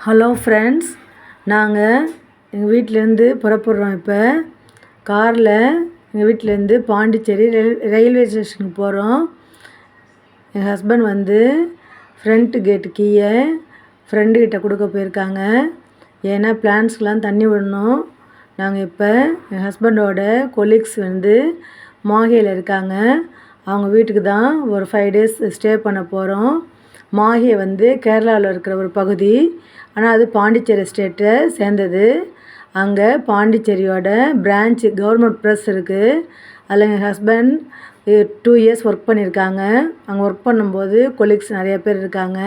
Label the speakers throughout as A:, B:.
A: Hello friends நாங்கள் எங்கள் வீட்டிலேருந்து புறப்படுறோம் இப்போ. காரில் எங்கள் வீட்டிலேருந்து பாண்டிச்சேரி ரயில் ரயில்வே ஸ்டேஷனுக்கு போகிறோம் எங்கள் ஹஸ்பண்ட் வந்து ஃப்ரண்ட்டு கேட்டு கீயை ஃப்ரெண்டுக்கிட்ட கொடுக்க போயிருக்காங்க. ஏன்னா பிளான்ஸ்க்கெலாம் தண்ணி விடணும். நாங்கள் இப்போ எங்கள் ஹஸ்பண்டோட கொலீக்ஸ் வந்து மாஹேயில் இருக்காங்க. அவங்க வீட்டுக்கு தான் ஒரு ஃபைவ் டேஸ் ஸ்டே பண்ண போகிறோம் மாஹே வந்து கேரளாவில் இருக்கிற ஒரு பகுதி. ஆனால் அது பாண்டிச்சேரி ஸ்டேட்டை சேர்ந்தது. அங்கே பாண்டிச்சேரியோட பிரான்ச் கவர்மெண்ட் ப்ரெஸ் இருக்குது அதில் எங்கள் ஹஸ்பண்ட் டூ இயர்ஸ் ஒர்க் பண்ணியிருக்காங்க அங்கே ஒர்க் பண்ணும்போது கொலீக்ஸ் நிறைய பேர் இருக்காங்க.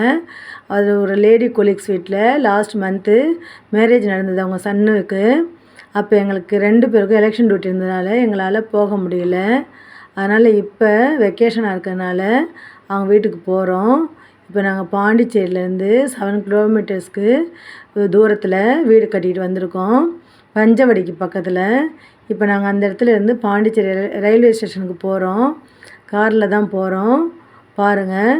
A: அது ஒரு லேடி கொலீக்ஸ் வீட்டில் லாஸ்ட் மந்த்து மேரேஜ் நடந்தது அவங்க சன்னுக்கு. அப்போ எங்களுக்கு ரெண்டு பேருக்கும் எலெக்ஷன் டியூட்டி இருந்ததுனால எங்களால் போக முடியல. அதனால் இப்போ வெக்கேஷனாக இருக்கிறதுனால அவங்க வீட்டுக்கு போகிறோம் இப்போ நாங்கள் பாண்டிச்சேரியிலேருந்து செவன் கிலோமீட்டர்ஸ்க்கு தூரத்தில் வீடு கட்டிகிட்டு வந்திருக்கோம். பஞ்சவடிக்கு பக்கத்தில். இப்போ நாங்கள் அந்த இடத்துல இருந்து பாண்டிச்சேரி ரயில்வே ஸ்டேஷனுக்கு போகிறோம் காரில் தான் போகிறோம் பாருங்கள்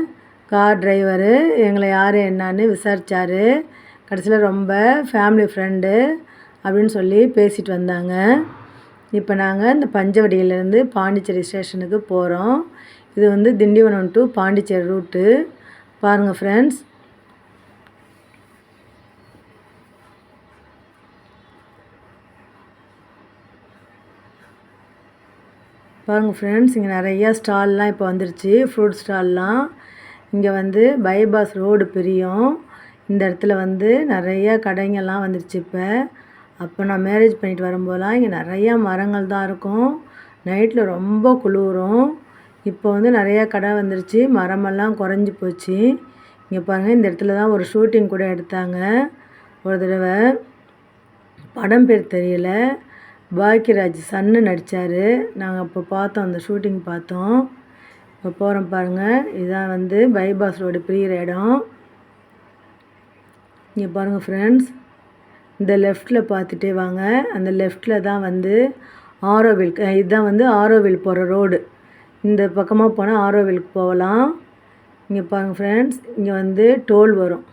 A: கார் டிரைவரு எங்களை யார் என்னான்னு விசாரித்தார் கடைசியில் ரொம்ப ஃபேமிலி ஃப்ரெண்டு அப்படின்னு சொல்லி பேசிட்டு வந்தாங்க. இப்போ நாங்கள் இந்த பஞ்சவடியிலேருந்து பாண்டிச்சேரி ஸ்டேஷனுக்கு போகிறோம் இது வந்து திண்டிவனம் டு பாண்டிச்சேரி ரூட்டு பாருங்கள் ஃப்ரெண்ட்ஸ் பாருங்கள் ஃப்ரெண்ட்ஸ் இங்கே நிறையா ஸ்டால்லாம் இப்போ வந்துருச்சு. ஃப்ரூட் ஸ்டால்லாம் இங்கே வந்து பைபாஸ் ரோடு பிரியும். இந்த இடத்துல வந்து நிறையா கடைங்கள்லாம் வந்துருச்சு இப்போ. அப்போ நான் மேரேஜ் பண்ணிட்டு வரும்போதெல்லாம் இங்கே நிறையா மரங்கள் தான் இருக்கும். நைட்டில் ரொம்ப குளிரும். இப்போ வந்து நிறையா கடை வந்துருச்சு. மரமெல்லாம் குறைஞ்சி போச்சு. இங்கே பாருங்கள் இந்த இடத்துல தான் ஒரு ஷூட்டிங் கூட எடுத்தாங்க. ஒரு தடவை. படம் பேர் தெரியல. பாக்கியராஜ் சன்னு நடித்தார் நாங்கள் அப்போ பார்த்தோம் அந்த ஷூட்டிங் பார்த்தோம். இப்போ போகிறோம் பாருங்கள் இதான் வந்து பைபாஸ் ரோடு பிரியிற இடம். இங்கே பாருங்கள் ஃப்ரெண்ட்ஸ் இந்த லெஃப்ட்டில் பார்த்துட்டே வாங்க. அந்த லெஃப்ட்டில் தான் வந்து ஆரோவில் இதுதான் வந்து ஆரோவில் போகிற ரோடு இந்த பக்கமாக போனால் ஆரோவிலுக்கு போகலாம். இங்கே பாருங்கள் ஃப்ரெண்ட்ஸ் இங்கே வந்து டோல் வரும்.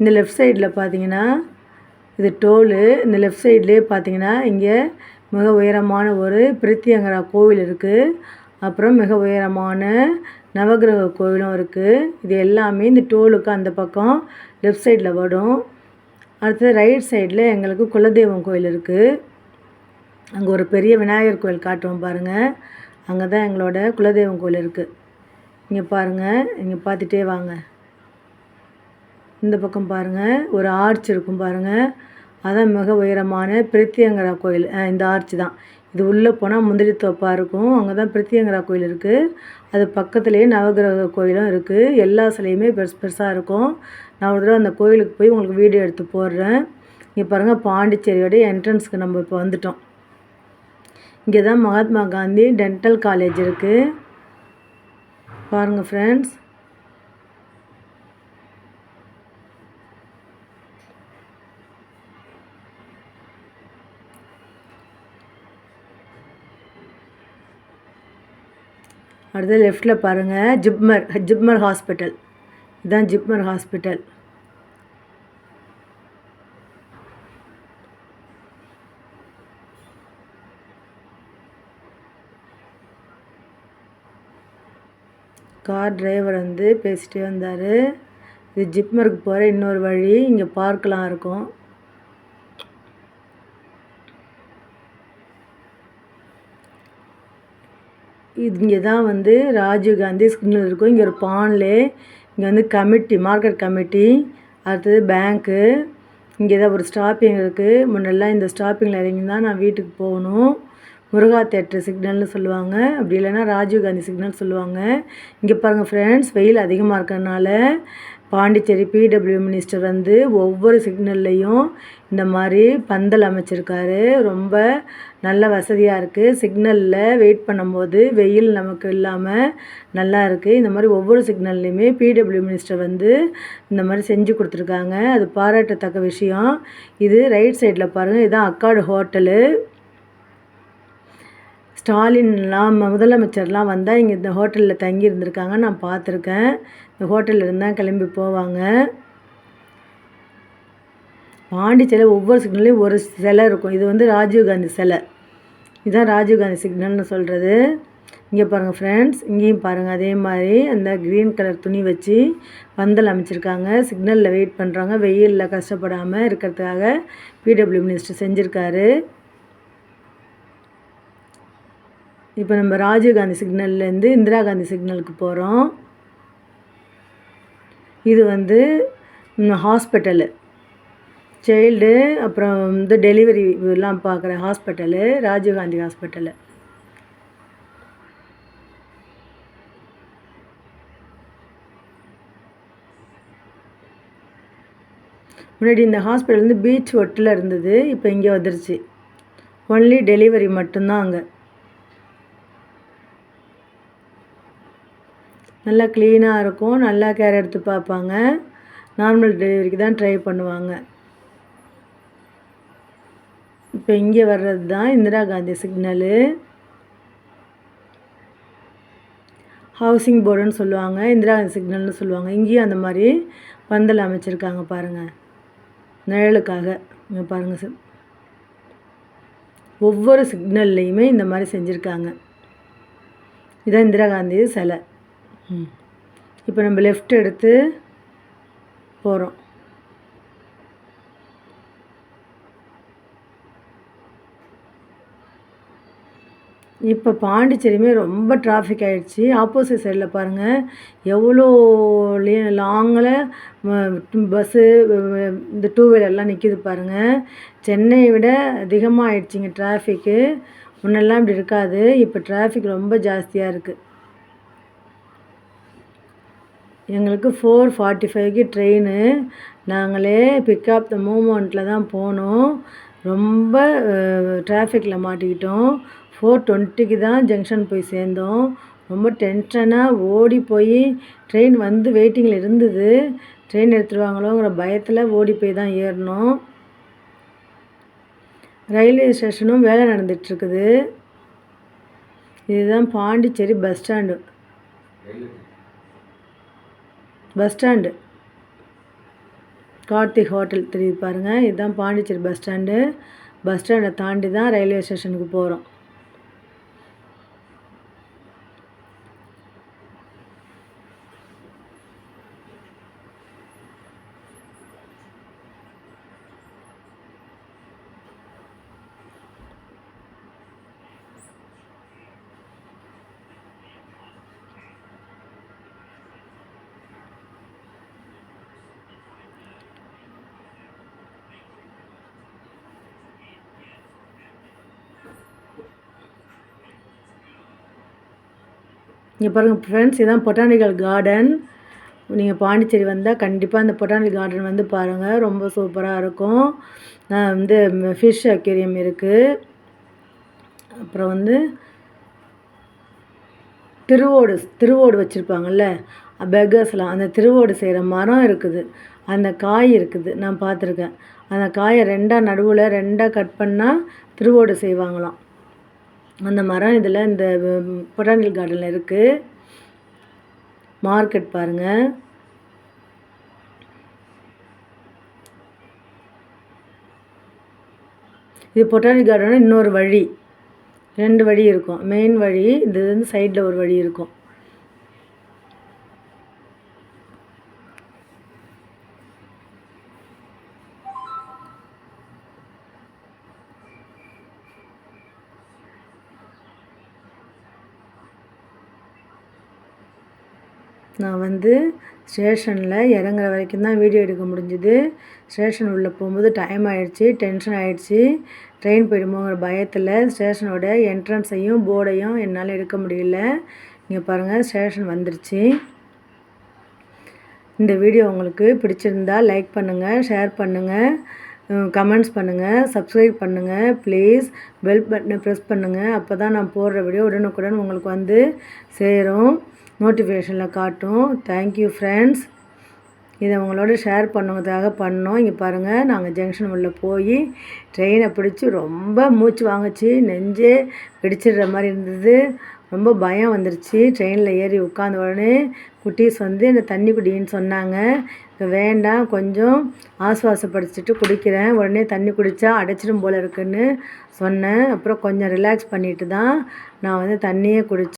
A: இந்த லெஃப்ட் சைடில் பார்த்தீங்கன்னா இது டோலு இந்த லெஃப்ட் சைட்லேயே பார்த்தீங்கன்னா இங்கே மிக உயரமான ஒரு பிரித்தியங்கரா கோவில் இருக்குது அப்புறம் மிக உயரமான நவகிரக கோவிலும் இருக்குது இது எல்லாமே இந்த டோலுக்கு அந்த பக்கம் லெஃப்ட் சைடில் வரும். அடுத்தது ரைட் சைடில் எங்களுக்கு குலதெய்வம் கோயில் இருக்குது அங்கே ஒரு பெரிய விநாயகர் கோயில் காட்டுவோம் பாருங்கள் அங்கே தான் எங்களோட குலதெய்வம் கோயில் இருக்குது இங்கே பாருங்கள் இங்கே பார்த்துட்டே வாங்க. இந்த பக்கம் பாருங்கள் ஒரு ஆர்ச் இருக்கும் பாருங்கள் அதான் மிக உயரமான பிரித்தியங்கரா கோயில். இந்த ஆர்ச் தான். இது உள்ளே போனால் முந்திரி தோப்பாக இருக்கும். அங்கே தான் பிரித்தியங்கரா கோயில் இருக்குது அது பக்கத்துலேயே நவகிரக கோயிலும் இருக்குது எல்லா சிலையுமே பெருசு பெருசாக இருக்கும். நான் ஒரு தடவை அந்த கோயிலுக்கு போய் உங்களுக்கு வீடியோ எடுத்து போடுறேன். இங்கே பாருங்கள் பாண்டிச்சேரியோட என்ட்ரன்ஸ்க்கு நம்ம இப்போ வந்துட்டோம். இங்கே தான் மகாத்மா காந்தி டென்டல் காலேஜ் இருக்குது பாருங்கள் ஃப்ரெண்ட்ஸ் அடுத்து லெஃப்ட்டில் பாருங்கள் ஜிப்மர் ஜிப்மர் ஹாஸ்பிட்டல் இதுதான் ஜிப்மர் ஹாஸ்பிட்டல் கார் டிரைவர் வந்து பேசிகிட்டே வந்தார். இது ஜிப்மருக்கு போகிற இன்னொரு வழி இங்கே பார்க்கெலாம் இருக்கும். இங்கே தான் வந்து ராஜீவ்காந்தி சிக்னல் இருக்கும். இங்கே ஒரு பான்லே இங்கே வந்து கமிட்டி மார்க்கெட் கமிட்டி அடுத்தது பேங்க்கு. இங்கே தான் ஒரு ஸ்டாப்பிங் இருக்குது முன்னெல்லாம் இந்த ஸ்டாப்பிங்கில் இறங்கி தான் நான் வீட்டுக்கு போகணும். முருகா தேட்டர் சிக்னல்னு சொல்லுவாங்க. அப்படி இல்லைன்னா ராஜீவ்காந்தி சிக்னல் சொல்லுவாங்க. இங்கே பாருங்கள் ஃப்ரெண்ட்ஸ் வெயில் அதிகமாக இருக்கிறனால பாண்டிச்சேரி பிடபிள்யூ மினிஸ்டர் வந்து ஒவ்வொரு சிக்னல்லையும் இந்த மாதிரி பந்தல் அமைச்சிருக்காரு. ரொம்ப நல்ல வசதியாக இருக்குது சிக்னலில் வெயிட் பண்ணும்போது வெயில் நமக்கு இல்லாமல் நல்லா இருக்குது இந்த மாதிரி ஒவ்வொரு சிக்னல்லையுமே பிடபிள்யூ மினிஸ்டர் வந்து இந்த மாதிரி செஞ்சு கொடுத்துருக்காங்க. அது பாராட்டத்தக்க விஷயம். இது ரைட் சைடில் பாருங்கள் இதுதான் அக்காடு ஹோட்டலு ஸ்டாலின்லாம் முதலமைச்சர்லாம் வந்தால் இங்கே இந்த ஹோட்டலில் தங்கி இருந்திருக்காங்க. நான் பார்த்துருக்கேன். இந்த ஹோட்டலில் இருந்தால் கிளம்பி போவாங்க. பாண்டிச்சேரியில் ஒவ்வொரு சிக்னல்லையும் ஒரு சிலை இருக்கும். இது வந்து ராஜீவ்காந்தி சிலை. இதுதான் ராஜீவ்காந்தி சிக்னல்னு சொல்கிறது இங்கே பாருங்கள் ஃப்ரெண்ட்ஸ் இங்கேயும் பாருங்கள் அதே மாதிரி அந்த க்ரீன் கலர் துணி வச்சு பந்தல் அமைச்சிருக்காங்க. சிக்னலில் வெயிட் பண்ணுறாங்க வெயிலில் கஷ்டப்படாமல் இருக்கிறதுக்காக பிடபிள்யூ மினிஸ்டர் செஞ்சுருக்காரு. இப்போ நம்ம ராஜீவ்காந்தி சிக்னல்லேருந்து இந்திரா காந்தி சிக்னலுக்கு போகிறோம். இது வந்து ஹாஸ்பிட்டலு. சைல்டு அப்புறம் வந்து டெலிவரி எல்லாம் பார்க்குற ஹாஸ்பிட்டலு ராஜீவ்காந்தி ஹாஸ்பிட்டலு. முன்னாடி இந்த ஹாஸ்பிட்டல் வந்து பீச் ஒட்டில் இருந்தது இப்போ இங்கே வந்துருச்சு. ஒன்லி டெலிவரி மட்டும்தான் அங்கே. நல்லா க்ளீனாக இருக்கும். நல்லா கேர் எடுத்து பார்ப்பாங்க. நார்மல் டெலிவரிக்கு தான் ட்ரை பண்ணுவாங்க. இப்போ இங்கே வர்றது தான் இந்திரா காந்தி சிக்னலு ஹவுசிங் போர்டுன்னு சொல்லுவாங்க. இந்திரா காந்தி சிக்னல்னு சொல்லுவாங்க. இங்கேயும் அந்த மாதிரி பந்தல் அமைச்சிருக்காங்க பாருங்கள் நிழலுக்காக. இங்கே பாருங்கள் சார் ஒவ்வொரு சிக்னல்லையுமே இந்த மாதிரி செஞ்சுருக்காங்க. இதான் இந்திரா காந்தி சிலை. இப்போ நம்ம லெஃப்ட் எடுத்து போகிறோம் இப்போ பாண்டிச்சேரியுமே ரொம்ப டிராஃபிக் ஆகிடுச்சி ஆப்போசிட் சைடில் பாருங்கள் எவ்வளோ லாங்கில் பஸ்ஸு இந்த டூ வீலர்லாம் நிற்கிது பாருங்கள் சென்னையை விட அதிகமாக ஆகிடுச்சிங்க டிராஃபிக்கு முன்னெல்லாம் இப்படி இருக்காது. இப்போ டிராஃபிக் ரொம்ப ஜாஸ்தியாக இருக்குது எங்களுக்கு ஃபோர் ஃபார்ட்டி ஃபைவ்க்கு ட்ரெயினு நாங்களே பிக்கப் த மூமெண்ட்டில் தான் போனோம். ரொம்ப டிராஃபிக்கில் மாட்டிக்கிட்டோம். ஃபோர் டுவெண்ட்டிக்கு தான் ஜங்ஷன் போய் சேர்ந்தோம். ரொம்ப டென்ஷனாக ஓடி போய் ட்ரெயின் வந்து வெயிட்டிங்கில் இருந்தது. ட்ரெயின் எடுத்துருவாங்களோங்கிற பயத்தில் ஓடி போய் தான் ஏறினோம். ரயில்வே ஸ்டேஷனும் வேலை நடந்துகிட்ருக்குது. இதுதான் Pondicherry bus stand bus stand. Karthik hotel தெரியுது பாருங்கள் இதுதான் பாண்டிச்சேரி பஸ் ஸ்டாண்டு. பஸ் ஸ்டாண்டை தாண்டி தான் ரயில்வே ஸ்டேஷனுக்கு போகிறோம் இங்கே பாருங்கள் ஃப்ரெண்ட்ஸ் இதுதான் பொட்டானிக்கல் கார்டன் நீங்கள் பாண்டிச்சேரி வந்தால் கண்டிப்பாக அந்த பொட்டானிக்கல் கார்டன் வந்து பாருங்கள் ரொம்ப சூப்பராக இருக்கும். வந்து ஃபிஷ் அக்வேரியம் இருக்குது அப்புறம் வந்து திருவோடு திருவோடு வச்சுருப்பாங்கல்ல பெக்கர்ஸ்லாம் அந்த திருவோடு செய்கிற மரம் இருக்குது. அந்த காய் இருக்குது நான் பார்த்துருக்கேன். அந்த காயை ரெண்டாக நடுவில் ரெண்டாக கட் பண்ணால் திருவோடு செய்வாங்களாம். அந்த மரம் இதில் இந்த பொட்டானிக்கல் கார்டனில் இருக்குது மார்க்கெட் பாருங்கள் இது பொட்டானிக் கார்டன் இன்னொரு வழி. ரெண்டு வழி இருக்கும். மெயின் வழி இது வந்து சைடில் ஒரு வழி இருக்கும். நான் வந்து ஸ்டேஷனில் இறங்குற வரைக்கும் தான் வீடியோ எடுக்க முடிஞ்சுது. ஸ்டேஷன் உள்ளே போகும்போது டைம் ஆகிடுச்சி டென்ஷன் ஆகிடுச்சி ட்ரெயின் போயிடுமோங்கிற பயத்தில் ஸ்டேஷனோட என்ட்ரன்ஸையும் போர்டையும் என்னால் எடுக்க முடியல. இங்கே பாருங்கள் ஸ்டேஷன் வந்துருச்சு. இந்த வீடியோ உங்களுக்கு பிடிச்சிருந்தா லைக் பண்ணுங்கள் ஷேர் பண்ணுங்கள் கமெண்ட்ஸ் பண்ணுங்கள் சப்ஸ்கிரைப் பண்ணுங்கள் ப்ளீஸ் பெல் பட்டனை ப்ரெஸ் பண்ணுங்கள் அப்போ தான் நான் போடுற வீடியோ உடனுக்குடன் உங்களுக்கு வந்து சேரும். நோட்டிஃபிகேஷனில் காட்டும். தேங்க்யூ ஃப்ரெண்ட்ஸ் இதை உங்களோட ஷேர் பண்ணுறதுக்காக பண்ணோம். இங்கே பாருங்கள் நாங்கள் ஜங்ஷன் உள்ளே போய் ட்ரெயினை பிடிச்சி ரொம்ப மூச்சு வாங்குச்சு. நெஞ்சே வெடிச்சிடுற மாதிரி இருந்தது. ரொம்ப பயம் வந்துருச்சு. ட்ரெயினில் ஏறி உட்காந்த உடனே குட்டீஸ் வந்து என்னை தண்ணி குடின்னு சொன்னாங்க. வேண்டாம் கொஞ்சம் ஆசுவாசப்படுத்திட்டு குடிக்கிறேன். உடனே தண்ணி குடித்தா அடைச்சிடும் போல் இருக்குன்னு சொன்னேன். அப்புறம் கொஞ்சம் ரிலாக்ஸ் பண்ணிட்டு தான் நான் வந்து தண்ணியே குடித்தேன்